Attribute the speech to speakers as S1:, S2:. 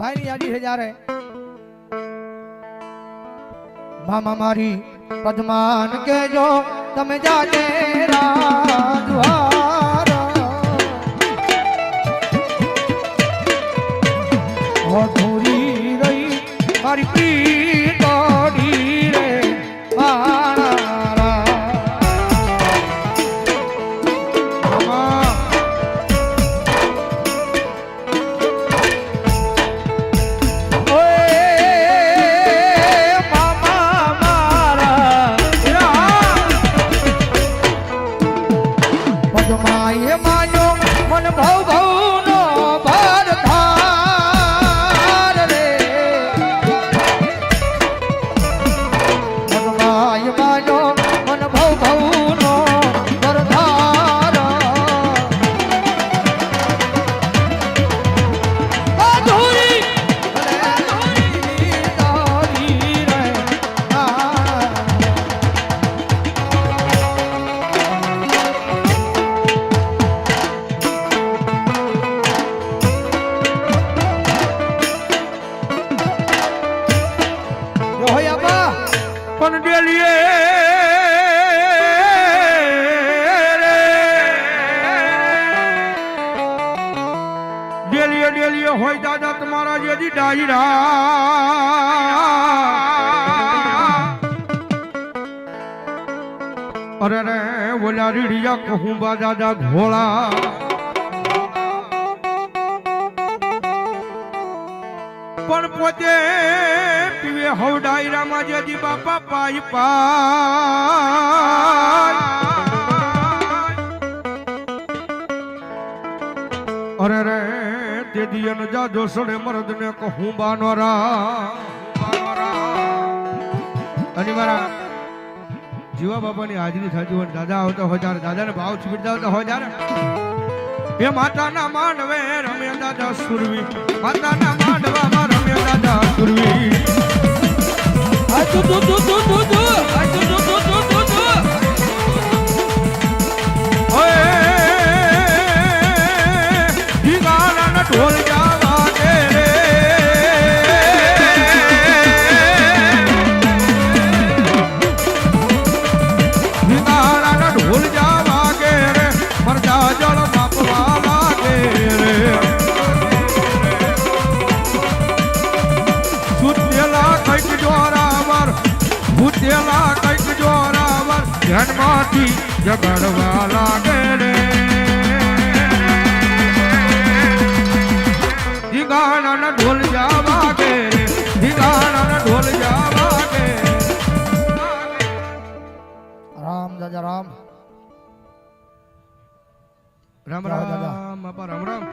S1: भाई नहीं आजी जा रहे। मामा मारी, पदमान के जो तम जा राजवार। हो रही, मारी पी માન્યો. મન ભવ ભવનો
S2: ડેલીએ ડેલીએ હોય દાદા, તમારા જેથી ડાયરા. અરે રે, ઓલા રીડિયા કહું બા દાદા ઘોળા પણ પોતે પીવે હવ ડાયરામાં જેથી બાપા પાઈ પાય. અરે રે તે દિયન જા જોસડે મરદ ને કહું બાનોરા અને મારા જીવા બાપાની હાજરી થતી હોય દાદા આવતા હોય ત્યારે દાદાને ભાવ છીપડતા આવતા હોય ત્યારે એ માતાના માનવે રમે દાદા સુરવી. માતાના માંડવામાં રમે દાદા સુરવી. જોરાવર ધ્યાનમાંથી જગડવા લાગે રે ધીગાણા ઢોલ જાવા ગે રે ધીગાણા ઢોલ જાવા ગે
S1: રામ દાદા રામ
S2: રામ
S1: જાઓ દાદા.
S2: રામ બાપા રામ રામ